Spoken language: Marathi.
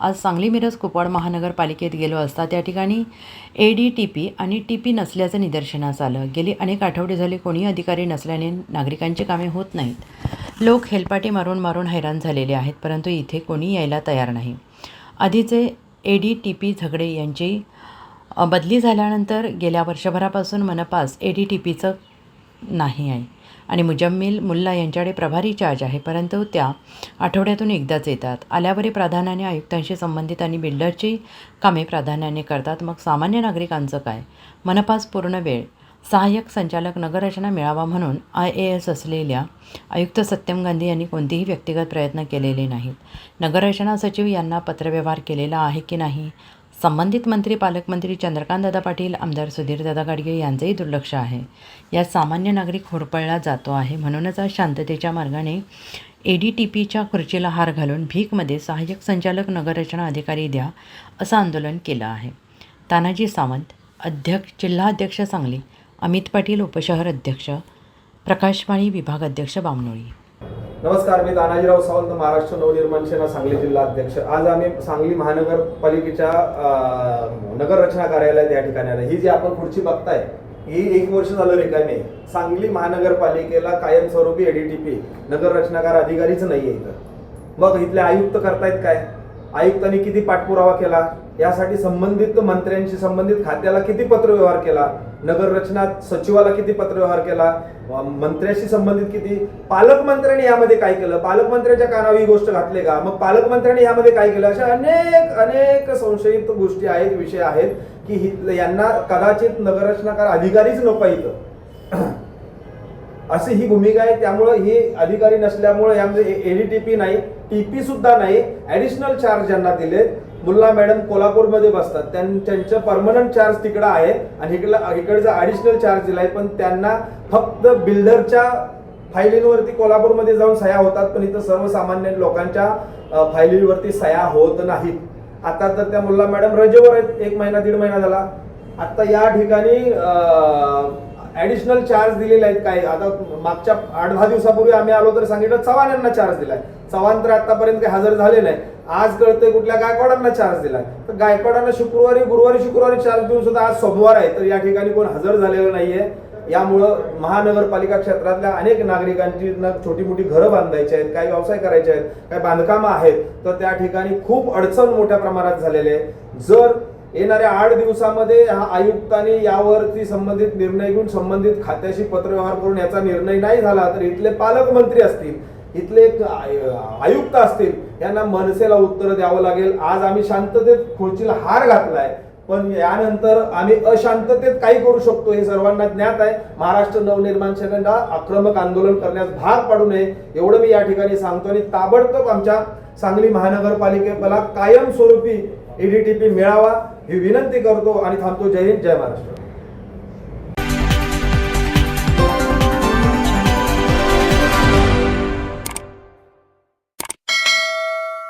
आज सांगली मिरज कुपवाड महानगरपालिकेत गेलो असता त्या ठिकाणी ए डी टी पी आणि टी पी नसल्याचं निदर्शनास आलं. गेली अनेक आठवडे झाले कोणी अधिकारी नसल्याने नागरिकांची कामे होत नाहीत. लोक हेलपाटे मारून मारून हैराण झालेले आहेत परंतु इथे कोणी यायला तयार नाही. आधीचे ए डी टी पी झगडे यांची बदली झाल्यानंतर गेल्या वर्षभरापासून मनपास ए डी टी पीचं नाही आहे. आणि मुजम्मिल मुल्ला यांच्याकडे प्रभारी चार्ज आहे परंतु त्या आठवड्यातून एकदाच येतात. आल्यावरही प्राधान्याने आयुक्तांशी संबंधित आणि बिल्डरची कामे प्राधान्याने करतात. मग सामान्य नागरिकांचं काय? मनपास पूर्ण वेळ. सहाय्यक संचालक नगररचना मिळावा म्हणून आय ए एस असलेल्या आयुक्त सत्यम गांधी यांनी कोणतेही व्यक्तिगत प्रयत्न केलेले नाहीत. नगररचना सचिव यांना पत्रव्यवहार केलेला आहे की नाही? संबंधित मंत्री पालकमंत्री चंद्रकांतदादा पाटील आमदार सुधीरदादा गाडगे यांचंही दुर्लक्ष आहे. यात सामान्य नागरिक होरपळला जातो आहे. म्हणूनच आज शांततेच्या मार्गाने ए डी टी पीच्या खुर्चीला हार घालून भीकमध्ये सहाय्यक संचालक नगररचना अधिकारी द्या असं आंदोलन केलं आहे. तानाजी सावंत अध्यक्ष जिल्हाध्यक्ष सांगली अमित पाटील उपशहर अध्यक्ष प्रकाशवाणी विभाग अध्यक्ष बामनोळी. नमस्कार मी तानाजीराव सावंत महाराष्ट्र नवनिर्माण सेना सांगली जिल्हा अध्यक्ष आज आम्ही सांगली महानगरपालिकेच्या नगर रचना कार्यालयात या ठिकाणी आलो. ही जी आपण खुर्ची बघताय ही एक वर्ष झालं रिकामी आहे. सांगली महानगरपालिकेला कायमस्वरूपी एडीटीपी नगर रचनाकार अधिकारीच नाहीये इथं. मग इथले आयुक्त करतायत काय? आयुक्तांनी किती पाठपुरावा केला? यासाठी संबंधित मंत्र्यांशी संबंधित खात्याला किती पत्रव्यवहार केला? नगररचना सचिवाला किती पत्रव्यवहार केला? मंत्र्याशी संबंधित किती? पालकमंत्र्यांनी यामध्ये काय केलं? पालकमंत्र्यांच्या कानावर ही गोष्ट घातली का? मग पालकमंत्र्यांनी यामध्ये काय केलं? अशा अनेक अनेक संशयित गोष्टी आहेत विषय आहेत की हि- यांना कदाचित नगररचनाकार अधिकारीच नको इथं अशी ही भूमिका आहे. त्यामुळे ही अधिकारी नसल्यामुळे यामध्ये एडीटीपी नाही टीपी सुद्धा नाही ऍडिशनल चार्ज ज्यांना दिलेत मुल्ला मॅडम कोल्हापूरमध्ये बसतात. त्यां- त्यांचं परमनंट चार्ज तिकडं आहे आणि इकडला इकडचा ॲडिशनल चार्ज दिलाय. पण त्यांना फक्त बिल्डरच्या फायलींवरती कोल्हापूरमध्ये जाऊन सह्या होतात पण इथं सर्वसामान्य लोकांच्या फायलींवरती फायलीवरती सह्या होत नाहीत. आता तर त्या मुल्ला मॅडम रजेवर आहेत. एक महिना दीड महिना झाला. आता या ठिकाणी ऍडिशनल चार्ज दिलेले आहेत काय आता मागच्या आठ दहा दिवसापूर्वी आम्ही आलो तर सांगितलं चव्हाण यांना चार्ज दिलाय. चव्हाण तर आतापर्यंत काही हजर झाले नाही. आज कळतंय कुठल्या गायकवाडांना चार्ज दिलाय. तर गायकवाडांना शुक्रवारी गुरुवारी शुक्रवारी चार्ज देऊन सुद्धा आज सोमवार आहे. तर या ठिकाणी कोण हजर झालेलं नाहीये. यामुळं महानगरपालिका क्षेत्रातल्या अनेक नागरिकांची ना छोटी मोठी घरं बांधायची आहेत काही व्यवसाय करायचे आहेत काही बांधकामं आहेत. तर त्या ठिकाणी खूप अडचण मोठ्या प्रमाणात झालेले आहे. जर येणाऱ्या आठ दिवसामध्ये हा आयुक्तांनी यावरती संबंधित निर्णय घेऊन संबंधित खात्याशी पत्रव्यवहार करून याचा निर्णय नाही झाला तर इथले पालकमंत्री असतील इथले एक आय- आयुक्त असतील यांना मनसेला उत्तर द्यावं लागेल. आज आम्ही शांततेत खुर्चीला हार घातलाय. पण यानंतर आम्ही अशांततेत काही करू शकतो हे सर्वांना ज्ञात आहे. महाराष्ट्र नवनिर्माण सेनेला आक्रमक आंदोलन करण्यास भाग पाडू नये एवढं मी या ठिकाणी सांगतो. आणि ताबडतोब आमच्या सांगली महानगरपालिकेला कायमस्वरूपी ईडीटीपी मिळावा ही विनंती करतो आणि थांबतो. जय हिंद जय महाराष्ट्र.